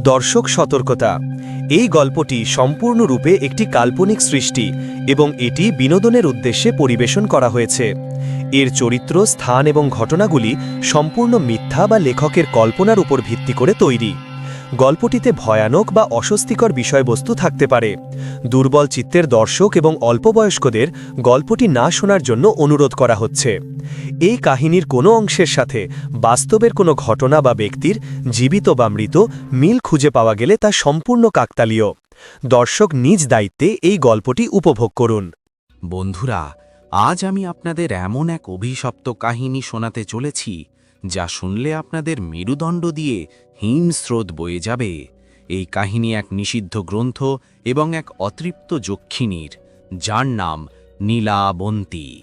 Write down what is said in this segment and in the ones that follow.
দর্শক সতর্কতা। এই গল্পটি সম্পূর্ণরূপে একটি কাল্পনিক সৃষ্টি এবং এটি বিনোদনের উদ্দেশ্যে পরিবেশন করা হয়েছে। এর চরিত্র, স্থান এবং ঘটনাগুলি সম্পূর্ণ মিথ্যা বা লেখকের কল্পনার উপর ভিত্তি করে তৈরি। গল্পটিতে ভয়ানক বা অস্বস্তিকর বিষয়বস্তু থাকতে পারে। দুর্বল চিত্তের দর্শক এবং অল্পবয়স্কদের গল্পটি না শোনার জন্য অনুরোধ করা হচ্ছে। এই কাহিনীর কোনো অংশের সাথে বাস্তবের কোনো ঘটনা বা ব্যক্তির জীবিত বা মৃত মিল খুঁজে পাওয়া গেলে তা সম্পূর্ণ কাকতালীয়। দর্শক নিজ দায়িত্বে এই গল্পটি উপভোগ করুন। বন্ধুরা, আজ আমি আপনাদের এমন এক অভিশপ্ত কাহিনী শোনাতে চলেছি যা শুনলে আপনাদের মেরুদণ্ড দিয়ে হিমস্রোত বয়ে যাবে। এই কাহিনী এক নিষিদ্ধ গ্রন্থ এবং এক অতৃপ্ত যক্ষিণীর, যার নাম নীলাবন্তী।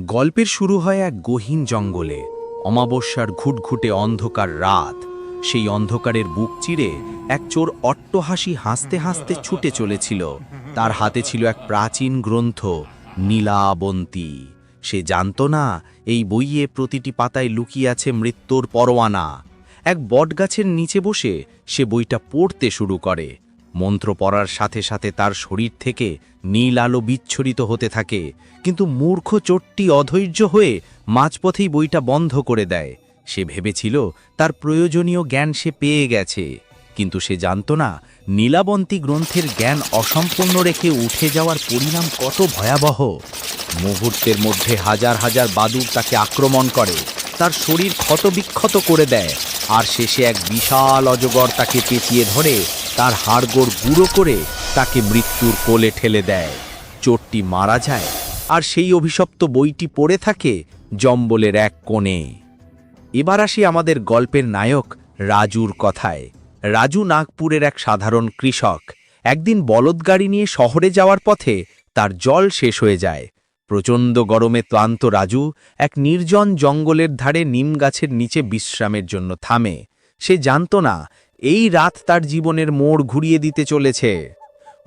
গল্পের শুরু হয় এক গহীন জঙ্গলে। অমাবস্যার ঘুটঘুটে অন্ধকার রাত। সেই অন্ধকারের বুক চিরে এক চোর অট্টহাসি হাসতে হাসতে ছুটে চলেছিল। তার হাতে ছিল এক প্রাচীন গ্রন্থ, নীলাবন্তী। সে জানত না, এই বইয়ে প্রতিটি পাতায় লুকিয়ে আছে মৃত্যুর পরোয়ানা। এক বটগাছের নিচে বসে সে বইটা পড়তে শুরু করে। মন্ত্র পড়ার সাথে সাথে তার শরীর থেকে নীল আলো বিচ্ছরিত হতে থাকে, কিন্তু মূর্খ চোটটি অধৈর্য হয়ে মাঝপথেই বইটা বন্ধ করে দেয়। সে ভেবেছিল তার প্রয়োজনীয় জ্ঞান সে পেয়ে গেছে। কিন্তু সে জানত না নীলাবন্তী গ্রন্থের জ্ঞান অসম্পূর্ণ রেখে উঠে যাওয়ার পরিণাম কত ভয়াবহ। মুহূর্তের মধ্যে হাজার হাজার বাদুর তাকে আক্রমণ করে, তার শরীর ক্ষতবিক্ষত করে দেয়, আর শেষে এক বিশাল অজগর তাকে পেঁচিয়ে ধরে, তার হাড়গোড় গুঁড়ো করে তাকে মৃত্যুর কোলে ঠেলে দেয়। চোরটি মারা যায়, আর সেই অভিশপ্ত বইটি পড়ে থাকে জম্বলের এক কোণে। এবার আসি আমাদের গল্পের নায়ক রাজুর কথায়। রাজু নাগপুরের এক সাধারণ কৃষক। একদিন বলদগাড়ি নিয়ে শহরে যাওয়ার পথে তার জল শেষ হয়ে যায়। প্রচণ্ড গরমে ক্লান্ত রাজু এক নির্জন জঙ্গলের ধারে নিম গাছের নিচে বিশ্রামের জন্য থামে। সে জানত না, এই রাত তার জীবনের মোড় ঘুরিয়ে দিতে চলেছে।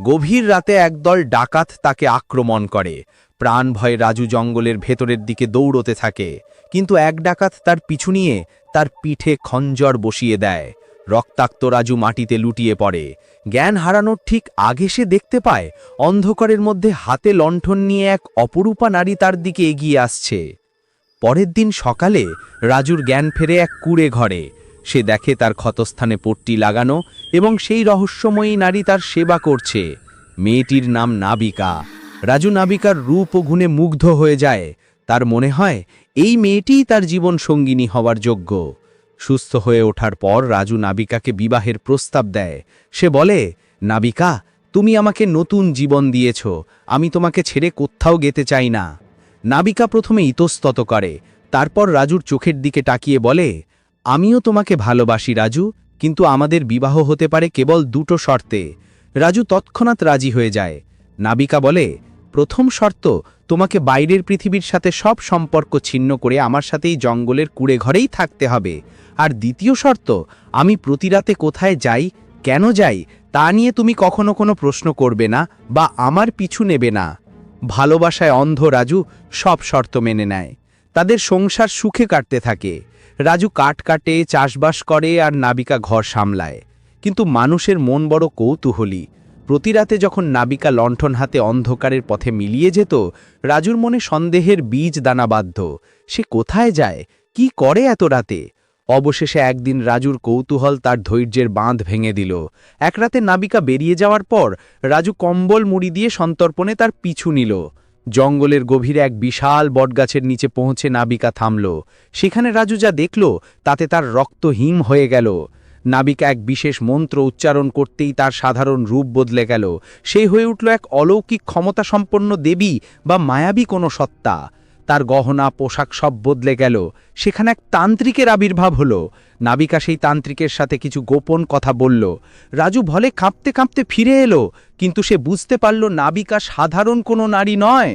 গভীর রাতে একদল ডাকাত তাকে আক্রমণ করে। প্রাণ ভয়ে রাজু জঙ্গলের ভেতরের দিকে দৌড়তে থাকে। কিন্তু এক ডাকাত তার পিছু নিয়ে তার পিঠে খঞ্জর বসিয়ে দেয়। রক্তাক্ত রাজু মাটিতে লুটিয়ে পড়ে। জ্ঞান হারানোর ঠিক আগে সে দেখতে পায়, অন্ধকারের মধ্যে হাতে লণ্ঠন নিয়ে এক অপরূপা নারী তার দিকে এগিয়ে আসছে। পরের দিন সকালে রাজুর জ্ঞান ফেরে এক কুড়ে ঘরে। সে দেখে তার ক্ষতস্থানে পট্টি লাগানো এবং সেই রহস্যময়ী নারী তার সেবা করছে। মেয়েটির নাম নাবিকা। রাজু নাবিকার রূপ ও গুণে মুগ্ধ হয়ে যায়। তার মনে হয়, এই মেয়েটিই তার জীবন সঙ্গিনী হওয়ার যোগ্য। সুস্থ হয়ে ওঠার পর রাজু নাবিকাকে বিবাহের প্রস্তাব দেয়। সে বলে, নাবিকা, তুমি আমাকে নতুন জীবন দিয়েছ। আমি তোমাকে ছেড়ে কোথাও গেতে চাই না। নাবিকা প্রথমে ইতস্তত করে। তারপর রাজুর চোখের দিকে তাকিয়ে বলে, আমিও তোমাকে ভালোবাসি রাজু, কিন্তু আমাদের বিবাহ হতে পারে কেবল দুটো শর্তে। রাজু তৎক্ষণাৎ রাজি হয়ে যায়। নাবিকা বলে প্রথম শর্ত, তোমাকে বাইরের পৃথিবীর সাথে সব সম্পর্ক ছিন্ন করে আমার সাথেই জঙ্গলের কুড়ে ঘরেই থাকতে হবে। আর দ্বিতীয় শর্ত, আমি প্রতিরাতে কোথায় যাই, কেন যাই, তা নিয়ে তুমি কখনো কোনো প্রশ্ন করবে না বা আমার পিছু নেবে না। ভালোবাসায় অন্ধ রাজু সব শর্ত মেনে নেয়। তাদের সংসার সুখে কাটতে থাকে। রাজু কাঠ কাটে, চাষবাস করে আর নাবিকা ঘর সামলায়। কিন্তু মানুষের মন বড় কৌতূহলী। প্রতিরাতে যখন নাবিকা লণ্ঠন হাতে অন্ধকারের পথে মিলিয়ে যেত, রাজুর মনে সন্দেহের বীজ দানা বাধ্য সে কোথায় যায়? কি করে এত রাতে? অবশেষে একদিন রাজুর কৌতূহল তার ধৈর্যের বাঁধ ভেঙে দিল। এক রাতে নাবিকা বেরিয়ে যাওয়ার পর, রাজু কম্বল মুড়ি দিয়ে সন্তর্পণে তার পিছু নিল। জঙ্গলের গভীরে এক বিশাল বটগাছের নিচে পৌঁছে নাবিকা থামল। সেখানে রাজু যা দেখল, তাতে তার রক্ত হিম হয়ে গেল। নাবিকা এক বিশেষ মন্ত্র উচ্চারণ করতেই তার সাধারণ রূপ বদলে গেল। সেই হয়ে উঠল এক অলৌকিক ক্ষমতাসম্পন্ন দেবী বা মায়াবী কোনো সত্তা। তার গহনা, পোশাক সব বদলে গেল। সেখানে এক তান্ত্রিকের আবির্ভাব হলো। নাবিকা সেই তান্ত্রিকের সাথে কিছু গোপন কথা বলল। রাজু ভলে কাঁপতে কাঁপতে ফিরে এলো, কিন্তু সে বুঝতে পারল নাবিকা সাধারণ কোনো নারী নয়।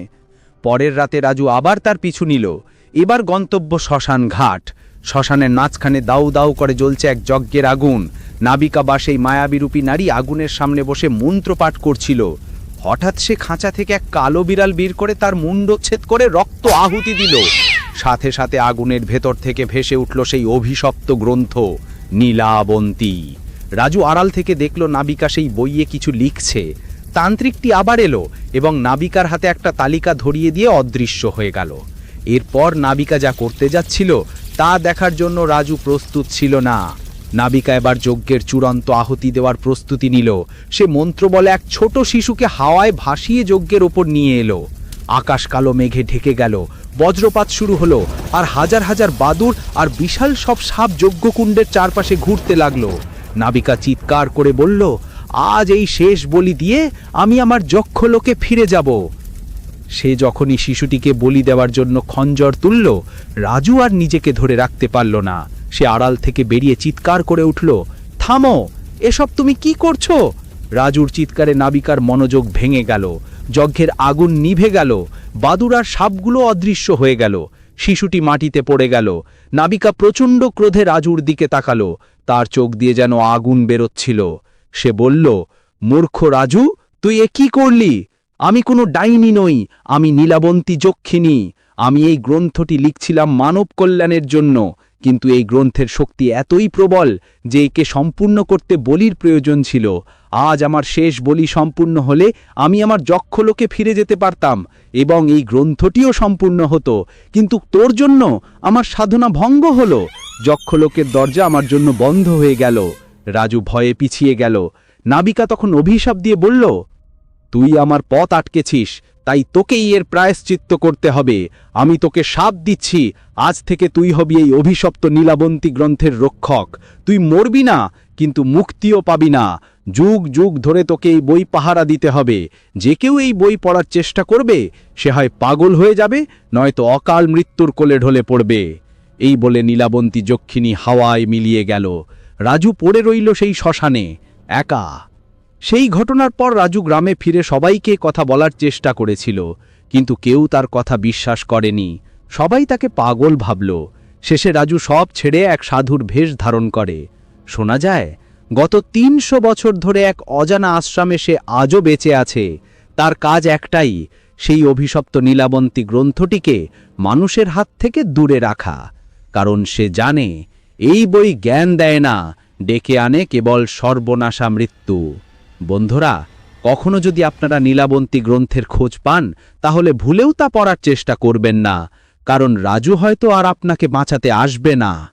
পরের রাতে রাজু আবার তার পিছু নিল। এবার গন্তব্য শ্মশান ঘাট শ্মশানের নাচখানে দাউ দাউ করে জ্বলছে এক যজ্ঞের আগুন। নাবিকা বা সেই মায়াবিরূপী নারী আগুনের সামনে বসে মন্ত্রপাঠ করছিল। হঠাৎ সে খাঁচা থেকে এক কালো বিড়াল বের করে তার মুন্ডচ্ছেদ করে রক্ত আহুতি দিল। সাথে সাথে আগুনের ভেতর থেকে ভেসে উঠল সেই অভিশপ্ত গ্রন্থ, নীলাবন্তী। রাজু আড়াল থেকে দেখল নাবিকা সেই বইয়ে কিছু লিখছে। তান্ত্রিকটি আবার এলো এবং নাবিকার হাতে একটা তালিকা ধরিয়ে দিয়ে অদৃশ্য হয়ে গেল। এরপর নাবিকা যা করতে যাচ্ছিল তা দেখার জন্য রাজু প্রস্তুত ছিল না। নাবিকা এবার যজ্ঞের চূড়ান্ত আহতি দেওয়ার প্রস্তুতি নিল। সে মন্ত্র বলে এক ছোট শিশুকে হাওয়ায় ভাসিয়ে যজ্ঞের ওপর নিয়ে এলো। আকাশ কালো মেঘে ঢেকে গেল। বজ্রপাত শুরু হলো আর হাজার হাজার বাদুর আর বিশাল সব সাপ যজ্ঞকুণ্ডের চারপাশে ঘুরতে লাগল। নাবিকা চিৎকার করে বলল, আজ এই শেষ বলি দিয়ে আমি আমার যক্ষলোকে ফিরে যাব। সে যখনই শিশুটিকে বলি দেওয়ার জন্য খঞ্জর তুলল, রাজু আর নিজেকে ধরে রাখতে পারল না। সে আড়াল থেকে বেরিয়ে চিৎকার করে উঠল, থামো, এসব তুমি কি করছ? রাজুর চিৎকারে নাবিকার মনোযোগ ভেঙে গেল, যজ্ঞের আগুন নিভে গেল বাদুর আর সাপগুলো অদৃশ্য হয়ে গেল, শিশুটি মাটিতে পড়ে গেল, নাবিকা প্রচণ্ড ক্রোধে রাজুর দিকে তাকালো, তার চোখ দিয়ে যেন আগুন বেরোচ্ছিল। সে বলল, মূর্খ রাজু, তুই এ কি করলি? আমি কোনো ডাইনি নই, আমি নীলাবন্তী যক্ষিণী। আমি এই গ্রন্থটি লিখছিলাম মানব কল্যাণের জন্য, কিন্তু এই গ্রন্থের শক্তি এতই প্রবল যে একে সম্পূর্ণ করতে বলির প্রয়োজন ছিল। আজ আমার শেষ বলি সম্পূর্ণ হলে আমি আমার যক্ষলোকে ফিরে যেতে পারতাম, এবং এই গ্রন্থটিও সম্পূর্ণ হতো। কিন্তু তোর জন্য আমার সাধনা ভঙ্গ হলো। যক্ষলোকের দরজা আমার জন্য বন্ধ হয়ে গেল। রাজু ভয়ে পিছিয়ে গেল। নাবিকা তখন অভিশাপ দিয়ে বলল তুই আমার পথ আটকেছিস, তাই তোকেই এর প্রায়শ্চিত্ত করতে হবে। আমি তোকে সাপ দিচ্ছি, আজ থেকে তুই হবি এই অভিশপ্ত নীলাবন্তী গ্রন্থের রক্ষক। তুই মরবি না, কিন্তু মুক্তিও পাবি না। যুগ যুগ ধরে তোকে এই বই পাহারা দিতে হবে। যে কেউ এই বই পড়ার চেষ্টা করবে, সে হয় পাগল হয়ে যাবে, নয়তো অকাল মৃত্যুর কোলে ঢলে পড়বে। এই বলে নীলাবন্তী যক্ষিণী হাওয়ায় মিলিয়ে গেল। রাজু পড়ে রইল সেই শ্মশানে, একা। সেই ঘটনার পর রাজু গ্রামে ফিরে সবাইকে কথা বলার চেষ্টা করেছিল, কিন্তু কেউ তার কথা বিশ্বাস করেনি। সবাই তাকে পাগল ভাবল। শেষে রাজু সব ছেড়ে এক সাধুর ভেষ ধারণ করে। শোনা যায়, গত তিনশো বছর ধরে এক অজানা আশ্রমে সে আজও বেঁচে আছে। তার কাজ একটাই, সেই অভিশপ্ত নীলাবন্তী গ্রন্থটিকে মানুষের হাত থেকে দূরে রাখা। কারণ সে জানে, এই বই জ্ঞান দেয় না, ডেকে আনে কেবল সর্বনাশা মৃত্যু। বন্ধুরা, কখনো যদি আপনারা নীলাবন্তী গ্রন্থের খোঁজ পান, তাহলে ভুলেও তা পড়ার চেষ্টা করবেন না, কারণ রাজু হয়তো আর আপনাকে বাঁচাতে আসবে না।